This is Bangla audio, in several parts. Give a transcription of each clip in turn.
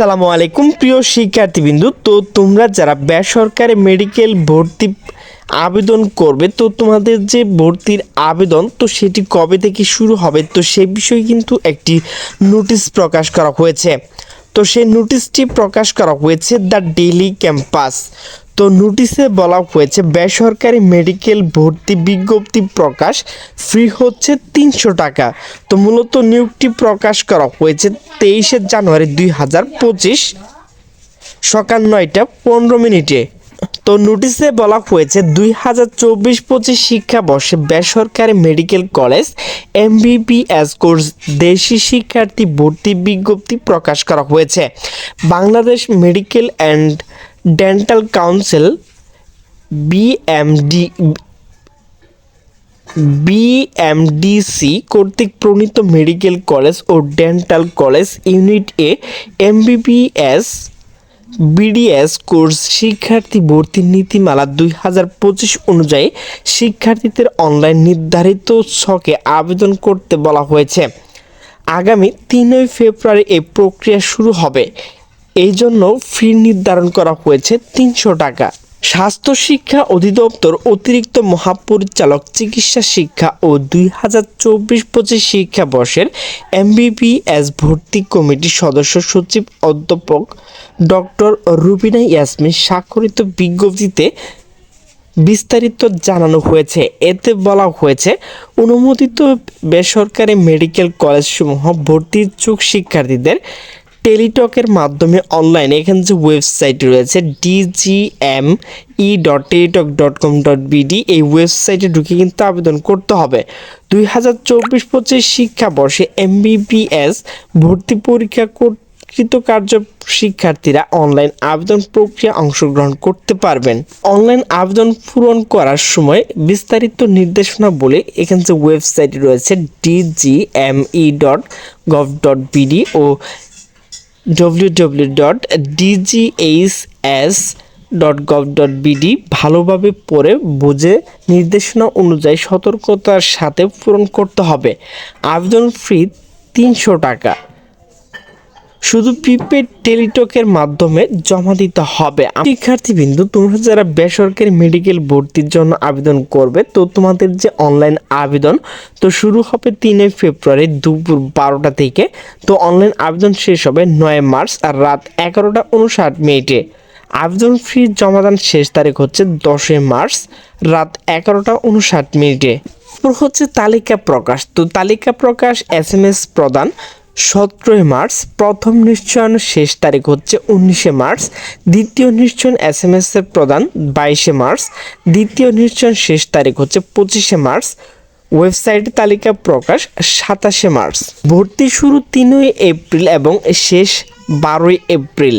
আসসালামু আলাইকুম, প্রিয় শিক্ষার্থীবৃন্দু। তো তোমরা যারা বেসরকারি মেডিকেল ভর্তি আবেদন করবে, তো তোমাদের যে ভর্তির আবেদন, তো সেটি কবে থেকে শুরু হবে? তো সে বিষয়ে কিন্তু একটি নোটিশ প্রকাশ করা হয়েছে। তো সেই নোটিশটি প্রকাশ করা হয়েছে দ্য ডেইলি ক্যাম্পাস। তো নোটিশে বলা হয়েছে, বেসরকারি মেডিকেল ভর্তি বিজ্ঞপ্তি প্রকাশ ফ্রি হচ্ছে তিনশো টাকা। তো মূলত নিয়োগটি প্রকাশ করা হয়েছে তেইশে জানুয়ারি দুই হাজার পঁচিশ সকাল নয়টা পনেরো মিনিটে। তো নোটিশে বলা হয়েছে দুই হাজার চব্বিশ পঁচিশ শিক্ষাবর্ষে বেসরকারি মেডিকেল কলেজ এমবিবিএস কোর্স দেশি শিক্ষার্থী ভর্তি বিজ্ঞপ্তি প্রকাশ করা হয়েছে। Bangladesh medical and dental council BMD BMDC কর্তৃক প্রণীত মেডিকেল কলেজ ও ডেন্টাল কলেজ ইউনিট এ এমবিবিএস বিডিএস কোর্স শিক্ষার্থী ভর্তির নীতিমালা দুই হাজার পঁচিশ অনুযায়ী শিক্ষার্থীদের অনলাইন নির্ধারিত ছকে আবেদন করতে বলা হয়েছে। আগামী তিনই ফেব্রুয়ারি এই প্রক্রিয়া শুরু হবে। এই জন্য ফি নির্ধারণ করা হয়েছে তিনশো টাকা। স্বাস্থ্য শিক্ষা অধিদপ্তর অতিরিক্ত মহাপরিচালক চিকিৎসা শিক্ষা ও দুই হাজার চব্বিশ পঁচিশ শিক্ষাবর্ষের এমবিবিএস ভর্তি কমিটির সদস্য সচিব অধ্যাপক ডক্টর রুবিনা ইয়াসমিন স্বাক্ষরিত বিজ্ঞপ্তিতে বিস্তারিত জানানো হয়েছে। এতে বলা হয়েছে, অনুমোদিত বেসরকারি মেডিকেল কলেজসমূহ ভর্তি ইচ্ছুক শিক্ষার্থীদের টেলিটকের মাধ্যমে অনলাইনে এখানে যে ওয়েবসাইট রয়েছে DGM E dot Teletalk dot com dot BD এই ওয়েবসাইটে ঢুকে কিন্তু আবেদন করতে হবে। দুই হাজার চব্বিশ পঁচিশ শিক্ষাবর্ষে এমবিবিএস ভর্তি পরীক্ষা কৃতকার্য শিক্ষার্থীরা অনলাইন আবেদন প্রক্রিয়া অংশগ্রহণ করতে পারবেন। অনলাইন আবেদন পূরণ করার সময় বিস্তারিত নির্দেশনা বলে এখানে যে ওয়েবসাইট রয়েছে DGME dot gov dot BD ও W W dot DGHS dot gov dot ভালোভাবে পড়ে, বুঝে, নির্দেশনা অনুযায়ী সতর্কতার সাথে পূরণ করতে হবে। আবেদন ফি তিনশো টাকা। শুধু প্রিপেড টেলিটকের মাধ্যমে জমা দিতে হবে। শিক্ষার্থীবৃন্দু, তোমরা যারা বেসরকারি মেডিকেল ভর্তির জন্য আবেদন করবে, তো তোমাদের যে অনলাইন আবেদন, তো শুরু হবে তিনই ফেব্রুয়ারি দুপুর বারোটা থেকে। তো অনলাইন আবেদন শেষ হবে নয় মার্চ আর রাত এগারোটা উনষাট মিনিটে। আবেদন ফি জমাদান শেষ তারিখ হচ্ছে দশই মার্চ, রাত এগারোটা উনষাট মিনিটে। হচ্ছে তালিকা প্রকাশ। তো তালিকা প্রকাশ এস এম এস প্রদান। সতেরোই মার্চ, প্রথম নিশ্চয়ন শেষ তারিখ হচ্ছে উনিশে মার্চ, দ্বিতীয় নিশ্চয়ন এস এম এস এর প্রদান বাইশে মার্চ, দ্বিতীয় নিশ্চয়ন শেষ তারিখ হচ্ছে পঁচিশে মার্চ, ওয়েবসাইট তালিকা প্রকাশ সাতাশে মার্চ। ভর্তি শুরু তিনই এপ্রিল এবং শেষ বারোই এপ্রিল।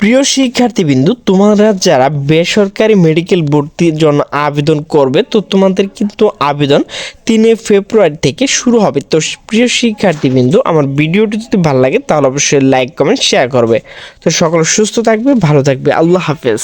প্রিয় শিক্ষার্থীবৃন্দু, তোমরা যারা বেসরকারি মেডিকেল ভর্তির জন্য আবেদন করবে, তো তোমাদের কিন্তু আবেদন তিনে ফেব্রুয়ারি থেকে শুরু হবে। তো প্রিয় শিক্ষার্থীবৃন্দু, আমার ভিডিওটি যদি ভালো লাগে, তাহলে অবশ্যই লাইক কমেন্ট শেয়ার করবে। তো সকল সুস্থ থাকবে, ভালো থাকবে। আল্লাহ হাফেজ।